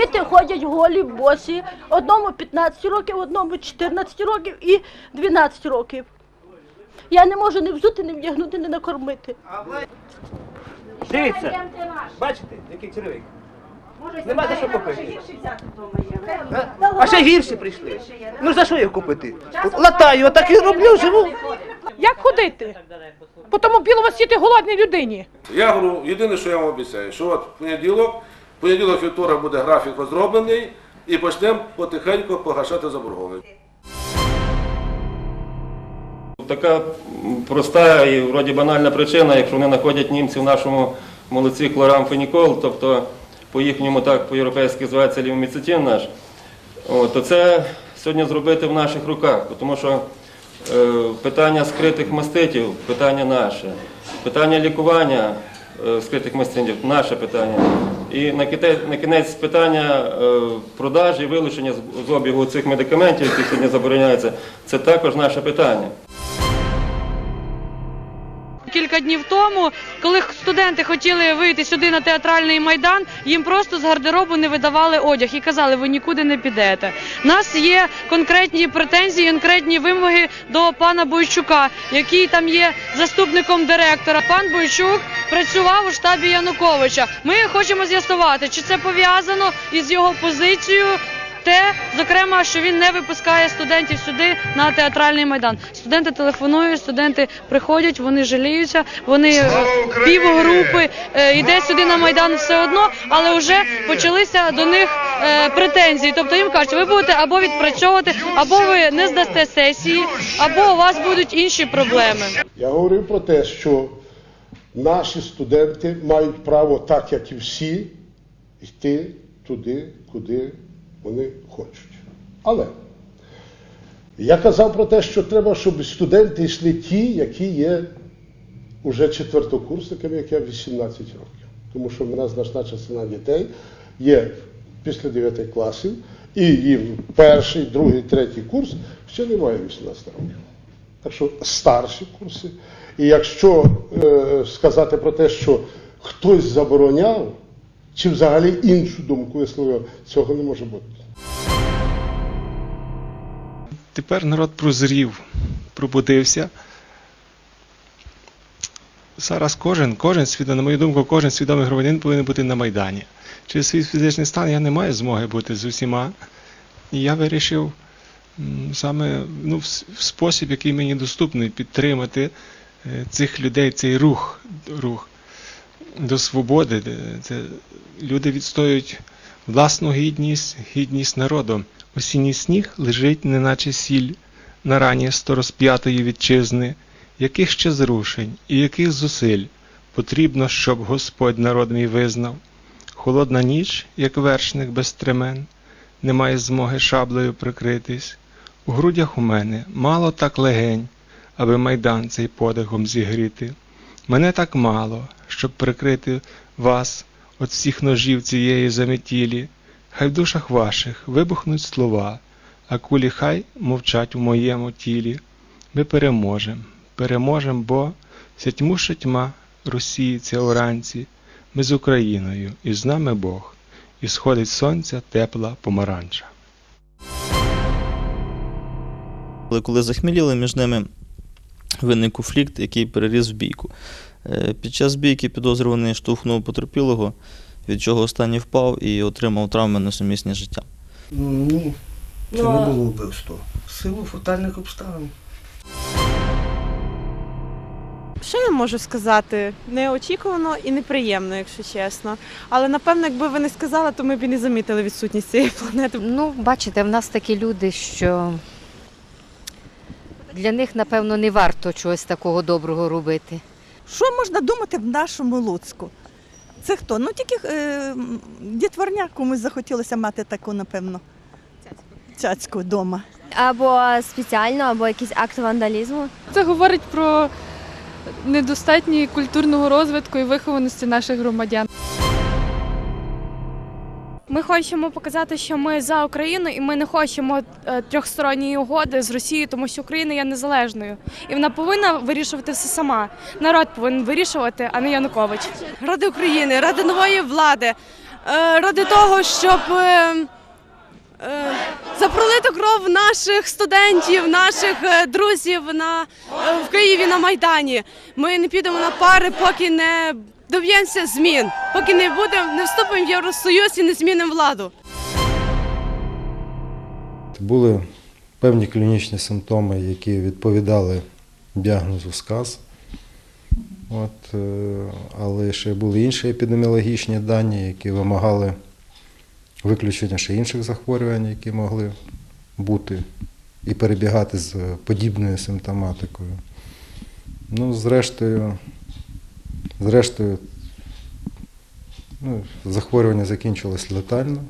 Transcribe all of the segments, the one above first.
Діти ходять голі, босі. Одному 15 років, одному 14 років і 12 років. Я не можу не взути, не вдягнути, не накормити. Дивіться, бачите, який черевик. Нема за що купити. А? Ще гірше прийшли. Ну за що їх купити? Латаю, отак і роблю, живу. Як ходити? По тому білому світі голодній людині. Я говорю, єдине, що я вам обіцяю, що от понеділок, понеділок вівторок буде графік розроблений і почнемо потихеньку погашати заборгованість. Така проста і вроді банальна причина, якщо вони знаходять німці в нашому молоці хлорамфенікол, тобто по їхньому так по-європейськи зветься лівоміцетин наш, то це сьогодні зробити в наших руках, тому що е, питання скритих маститів питання наше, питання лікування е, скритих маститів наше питання. І на ките- на кінець питання е, продажі вилучення з обігу цих медикаментів, які сьогодні забороняються, це також наше питання. Днів тому, коли студенти хотіли вийти сюди на театральний майдан, їм просто з гардеробу не видавали одяг і казали, ви нікуди не підете. У нас є конкретні претензії, конкретні вимоги до пана Бойчука, який там є заступником директора. Пан Бойчук працював у штабі Януковича. Ми хочемо з'ясувати, чи це пов'язано із його позицією. Те, зокрема, що він не випускає студентів сюди на театральний майдан. Студенти телефонують, студенти приходять, вони жаліються, вони е, півгрупи е, йде сюди на майдан все одно, але вже почалися до них е, претензії. Тобто їм кажуть, ви будете або відпрацьовувати, або ви не здасте сесії, або у вас будуть інші проблеми. Я говорив про те, що наші студенти мають право, так як і всі, йти туди, куди вони хочуть. Але я казав про те, що треба, щоб студенти йшли ті, які є уже четвертокурсниками, як я 18 років. Тому що в мене значна частина дітей є після 9 класів, і їм перший, другий, третій курс ще немає 18 років. Так що старші курси. І якщо е, сказати про те, що хтось забороняв, чи взагалі іншу думку висловив, цього не може бути. Тепер народ прозрів, пробудився. Зараз кожен, кожен свідомий, на мою думку, кожен свідомий громадянин повинен бути на Майдані. Через свій фізичний стан я не маю змоги бути з усіма. І я вирішив саме ну, в, спосіб, який мені доступний, підтримати е, цих людей, цей рух, рух до свободи. Це люди відстоюють власну гідність, гідність народу. Осінній сніг лежить, неначе сіль, на рані сторозп'ятої вітчизни, яких ще зрушень і яких зусиль потрібно, щоб Господь народ мій визнав. Холодна ніч, як вершник без стремен, немає змоги шаблею прикритись. У грудях у мене мало так легень, аби майдан цей подихом зігріти. Мене так мало, щоб прикрити вас від всіх ножів цієї заметілі. Хай в душах ваших вибухнуть слова, а кулі хай мовчать у моєму тілі. Ми переможем, переможем, бо вся тьмуша тьма розсіється уранці. Ми з Україною, і з нами Бог, і сходить сонця тепла помаранча. Коли захміліли, між ними виник конфлікт, який переріс в бійку. Е, Під час бійки підозрюваний штовхнув потерпілого, від чого останній впав і отримав травми несумісні з життям. Ні, це не було вбивство. В силу фатальних обставин. Що я можу сказати? Неочікувано і неприємно, якщо чесно. Але напевно, якби ви не сказали, то ми б і не замітили відсутність цієї планети. Ну, бачите, в нас такі люди, що для них, напевно, не варто чогось такого доброго робити. Що можна думати в нашому Луцьку? Це хто? Ну тільки е, дітворня комусь захотілося мати таку, напевно. Цяцьку вдома. Або спеціально, або якийсь акт вандалізму. Це говорить про недостатній культурного розвитку і вихованості наших громадян. Ми хочемо показати, що ми за Україну, і ми не хочемо е, трьохсторонньої угоди з Росією, тому що Україна є незалежною, і вона повинна вирішувати все сама. Народ повинен вирішувати, а не Янукович. Ради України, ради нової влади. е, ради того, щоб е, запролити кров наших студентів, наших друзів на, в Києві на Майдані. Ми не підемо на пари, поки не доб'ємося змін, поки не будемо, не вступимо в Євросоюз і не змінимо владу. Були певні клінічні симптоми, які відповідали діагнозу сказ. От, е, але ще були інші епідеміологічні дані, які вимагали виключення ще інших захворювань, які могли бути і перебігати з подібною симптоматикою. Ну, зрештою, зрештою, ну, захворювання закінчилось летально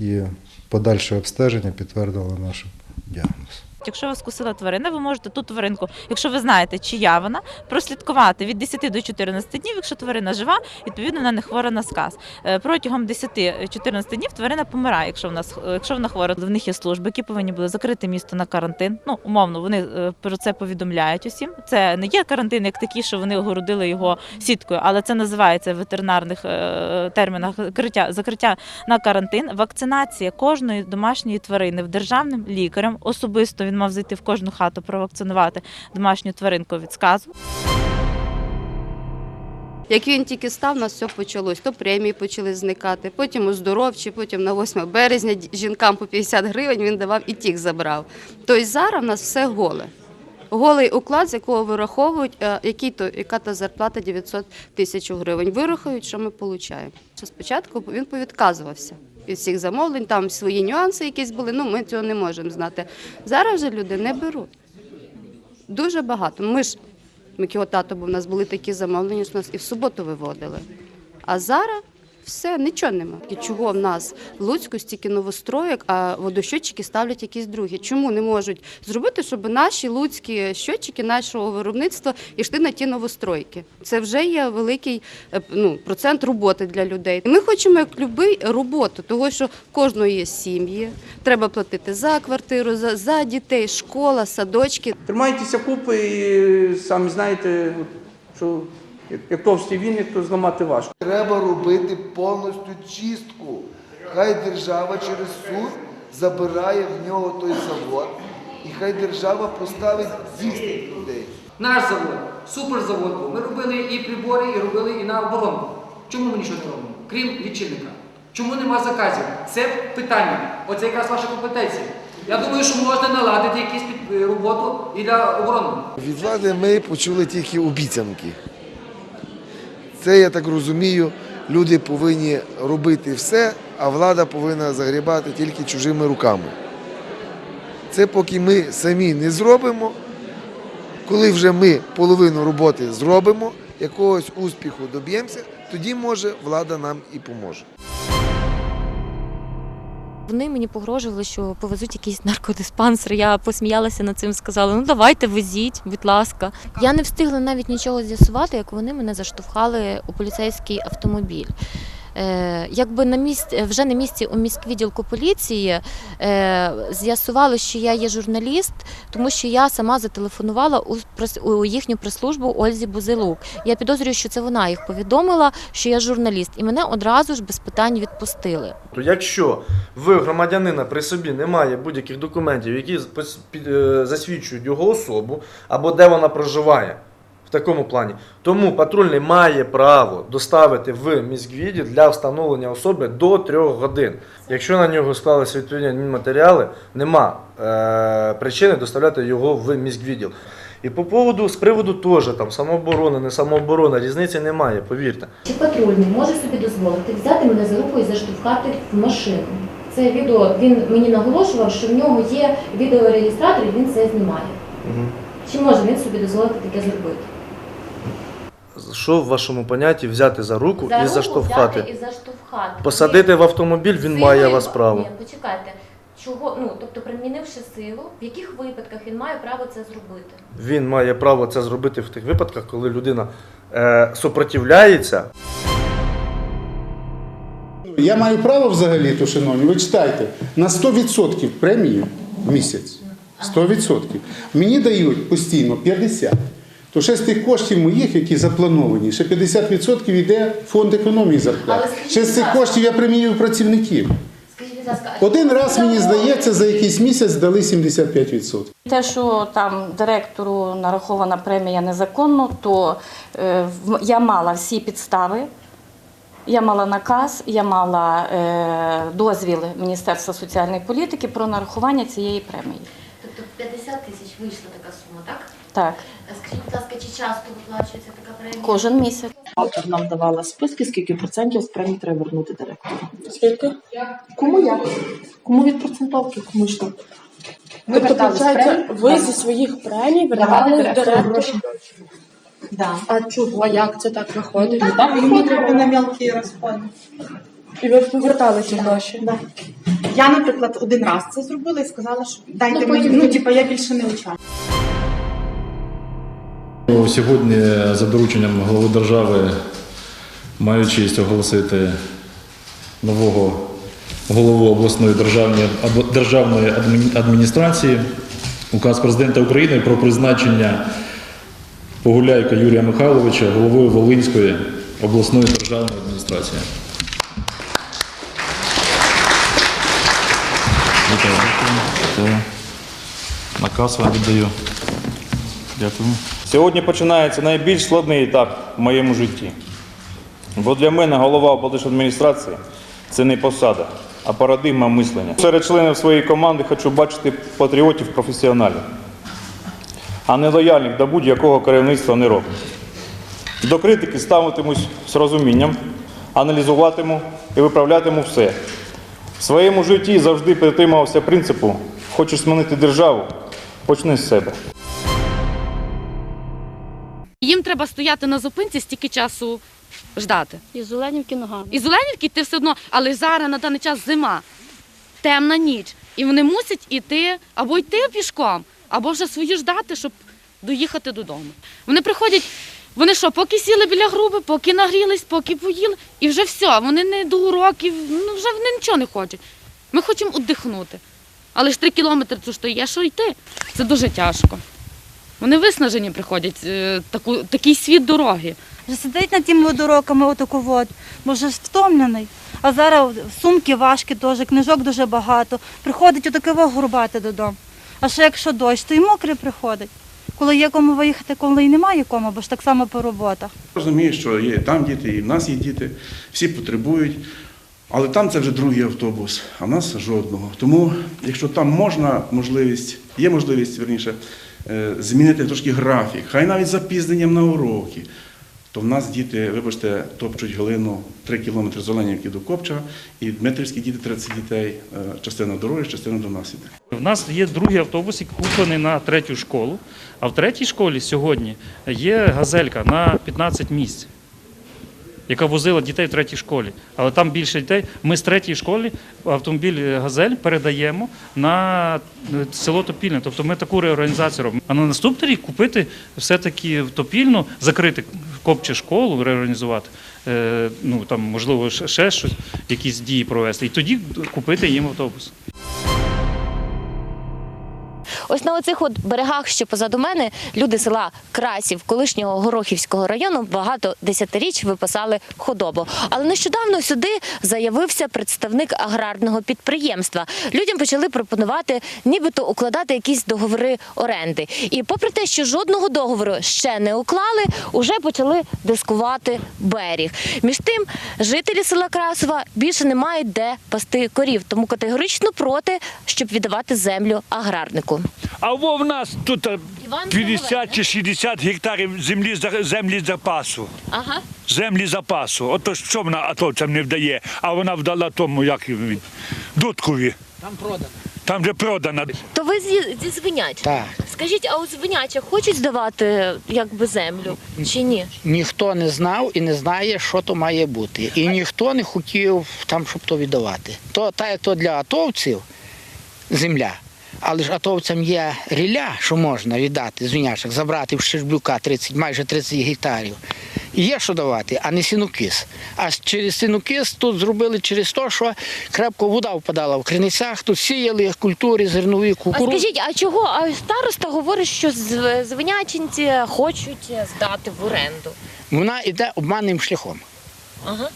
і подальше обстеження підтвердило наш діагноз. Якщо вас кусила тварина, ви можете ту тваринку, якщо ви знаєте, чия вона, прослідкувати від 10 до 14 днів. Якщо тварина жива, відповідно вона не хвора на сказ. Е, Протягом 10-14 днів тварина помирає, якщо вона с- якщо вона хвора. В них є служби, які повинні були закрити місто на карантин. Ну умовно, вони е, про це повідомляють усім. Це не є карантин, як такий, що вони огородили його сіткою, але це називається в ветеринарних е, термінах закриття, закриття на карантин. Вакцинація кожної домашньої тварини в державним лікарем особисто він мав зайти в кожну хату, провакцинувати домашню тваринку від сказу. Як він тільки став, у нас все почалось. То премії почали зникати, потім оздоровчі, потім на 8 березня жінкам по 50 гривень він давав і тік забрав. Тобто зараз в нас все голе. Голий уклад, з якого вираховують, е, який то, яка то зарплата 900 тисяч гривень. Вирахують, що ми отримуємо. Спочатку він повідказувався від всіх замовлень, там свої нюанси якісь були, ну ми цього не можемо знати. Зараз вже люди не беруть. Дуже багато. Ми ж Микіо тато, бо в нас були такі замовлення, що нас і в суботу виводили. А зараз все, нічого нема. І чого в нас в Луцьку стільки новостроєк, а водощотчики ставлять якісь другі? Чому не можуть зробити, щоб наші луцькі щотчики нашого виробництва йшли на ті новостройки? Це вже є великий е, ну, процент роботи для людей. Ми хочемо як любий роботу, тому що в кожного є сім'ї, треба платити за квартиру, за, за дітей, школа, садочки. Тримайтеся купи і самі знаєте, що як, товстий віник, то зламати важко. Треба робити повністю чистку. Хай держава через суд забирає в нього той завод, і хай держава поставить дійсних людей. Наш завод, суперзавод був. Ми робили і прибори, і робили і на оборонку. Чому ми нічого не робимо? Крім лічильника. Чому нема заказів? Це питання. Оце якраз ваша компетенція. Я думаю, що можна наладити якусь під- роботу і для оборони. Від влади ми почули тільки обіцянки. Це, я так розумію, люди повинні робити все, а влада повинна загрібати тільки чужими руками. Це поки ми самі не зробимо. Коли вже ми половину роботи зробимо, якогось успіху доб'ємося, тоді може влада нам і поможе. Вони мені погрожували, що повезуть якийсь наркодиспансер. Я посміялася над цим, сказала: ну давайте везіть, будь ласка. Я не встигла навіть нічого з'ясувати, як вони мене заштовхали у поліцейський автомобіль. Е, якби на місці, вже на місці у міськвідділку поліції е, з'ясували, що я є журналіст, тому що я сама зателефонувала у, їхню прес-службу Ользі Бузилук. Я підозрюю, що це вона їх повідомила, що я журналіст, і мене одразу ж без питань відпустили. То якщо в громадянина при собі немає будь-яких документів, які е, засвідчують його особу або де вона проживає в такому плані, тому патрульний має право доставити в міськвідділ для встановлення особи до трьох годин. Якщо на нього склалися відповідні матеріали, нема е, причини доставляти його в міськвідділ. І по поводу з приводу теж там самооборони, не самооборона, різниці немає, повірте. Чи патрульний може собі дозволити взяти мене за руку і заштовхати в машину? Це відео він мені наголошував, що в нього є відеореєстратор, і він це знімає. Чи може він собі дозволити таке зробити? Що в вашому понятті взяти за руку За і руку заштовхати? заштовхати? і заштовхати. Посадити в автомобіль він Силою- має вас право. Ні, почекайте. Чого, ну, тобто, примінивши силу, в яких випадках він має право це зробити? Він має право це зробити в тих випадках, коли людина е, супротивляється. Я маю право взагалі, то шановні, ви читайте, на 100% премію в місяць. 100%. Мені дають постійно 50. То ще з тих коштів моїх, які заплановані, ще 50% йде в фонд економії зарплат. Ще з цих коштів я премію працівників. Один раз, мені здається, за якийсь місяць дали 75%. Те, що там директору нарахована премія незаконно, то е, я мала всі підстави. Я мала наказ, я мала е, дозвіл Міністерства соціальної політики про нарахування цієї премії. Тобто 50 тисяч вийшла така сума, так? Так, Скажіть, будь ласка, чи часто виплачується така премія? кожен місяць. Автор нам давала списки, скільки процентів з премії треба вернути директору. Скільки? Кому як? Кому від процентовки, кому що? Ми тобто, вертали з виходить, ви так. зі своїх премій Давали вертали директору директору. гроші. Да. А чого? Як це так виходить? Ну, так виходить на мелкі розходи. І ви повертали ці гроші? Да. Я, наприклад, один раз це зробила і сказала, що дайте Ну, мені, ну, типу, я більше не участвую. Сьогодні за дорученням голови держави маю честь оголосити нового голову обласної державної, державної адміністрації, указ президента України про призначення Погуляйка Юрія Михайловича головою Волинської обласної державної адміністрації. Наказ вам віддаю. Дякую. Сьогодні починається найбільш складний етап в моєму житті. Бо для мене голова облдержадміністрації – це не посада, а парадигма мислення. Серед членів своєї команди хочу бачити патріотів-професіоналів, а не лояльних до будь-якого керівництва не роблю. До критики ставитимусь з розумінням, аналізуватиму і виправлятиму все. В своєму житті завжди притримувався принципу «хочеш змінити державу, почни з себе». Треба стояти на зупинці стільки часу ждати. Із Оленівки ногами. Із Оленівки ти все одно, але зараз на даний час зима, темна ніч. І вони мусять іти або йти пішком, або вже свої ждати, щоб доїхати додому. Вони приходять, вони що, поки сіли біля груби, поки нагрілись, поки поїли, і вже все, вони не до уроків, ну вже вони нічого не хочуть. Ми хочемо віддихнути. Але ж три кілометри це ж то є, що йти. Це дуже тяжко. Вони виснажені приходять, е, таку, такий світ дороги. Вже сидить над тими водороками отаку от, бо вже ж втомлений. А зараз сумки важкі теж, книжок дуже багато. Приходить отаке горбати додому. А ще якщо дощ, то й мокрий приходить. Коли є кому виїхати, коли й немає кому, бо ж так само по роботах. Розумію, що є там діти, і в нас є діти, всі потребують. Але там це вже другий автобус, а в нас жодного. Тому, якщо там можна можливість, є можливість верніше, змінити трошки графік, хай навіть запізненням на уроки, то в нас діти, вибачте, топчуть глину 3 кілометри з Оленівки до Копча, і Дмитрівські діти 30 дітей, е, частина дороги, частина до нас іде. В нас є другий автобус, який куплений на третю школу. А в третій школі сьогодні є газелька на 15 місць, яка возила дітей в третій школі. Але там більше дітей. Ми з третьої школи автомобіль Газель передаємо на е, село Топільне. Тобто ми таку реорганізацію робимо. А на наступний рік купити все-таки в Топільну, закрити копче школу, реорганізувати. е, Ну там можливо ще щось, якісь дії провести, і тоді купити їм автобус. Ось на оцих от берегах, що позаду мене, люди села Красів, колишнього Горохівського району, багато десятиріч випасали худобу. Але нещодавно сюди заявився представник аграрного підприємства. Людям почали пропонувати, нібито укладати якісь договори оренди. І попри те, що жодного договору ще не уклали, уже почали дискувати берег. Між тим, жителі села Красова більше не мають де пасти корів, тому категорично проти, щоб віддавати землю аграрнику. А во в нас тут е, 50 чи 60 гектарів землі за- землі запасу. Ага. Землі запасу. Ото що вона атовцям не вдає, а вона вдала тому, як він, Дудкові. Там продано. Там вже продана. То ви зі, зі звиняча? Так. Скажіть, а от звиняча хочуть здавати якби землю чи ні? Ніхто не знав і не знає, що то має бути. І ніхто не хотів там, щоб то віддавати. То та як то для атовців земля. Але ж атовцям є рілля, що можна віддати звінячок, забрати в Щерблюка 30, майже 30 гектарів. І є що давати, а не сінокис. А через сінокис тут зробили через те, що крепко вода впадала в криницях, тут сіяли культури, зернові, А кукурудзу. скажіть, а чого? А староста говорить, що з- звиняченці хочуть здати в оренду. Вона йде обманним шляхом. Ага.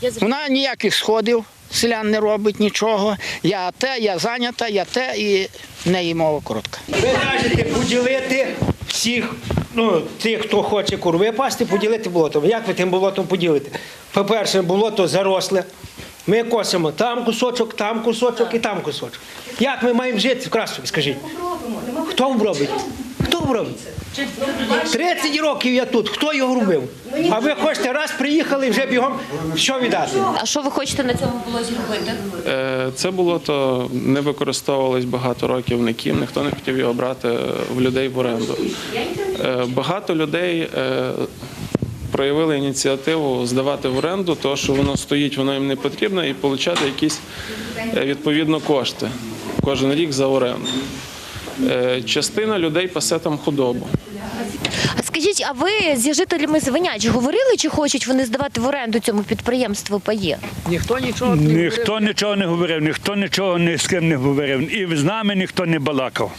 Я. Вона ніяких сходів, селян не робить нічого. Я те, я зайнята, я те, і в неї мова коротка. Ви кажете поділити всіх, ну, тих, хто хоче курви пасти, поділити болотом. Як ви тим болотом поділите? По-перше, болото заросле. Ми косимо там кусочок, там кусочок і там кусочок. Як ми маємо жити в Красові, скажіть? Хто робить? Хто робить? 30 років я тут. Хто його робив? А ви хочете раз приїхали вже бігом що віддати? А що ви хочете на цьому болоті робити? Е, Це болото не використовувалось багато років ніким, ніхто не хотів його брати в людей в оренду. Е, Багато людей е, проявили ініціативу здавати в оренду, то що воно стоїть, воно їм не потрібно, і отримати якісь відповідно кошти кожен рік за оренду. Е, Частина людей пасе там худобу. А скажіть, а ви зі жителями Звеняч говорили, чи хочуть вони здавати в оренду цьому підприємству пає? Ніхто нічого не Ніхто нічого не говорив, ніхто нічого ні з ким не говорив. І з нами ніхто не балакав.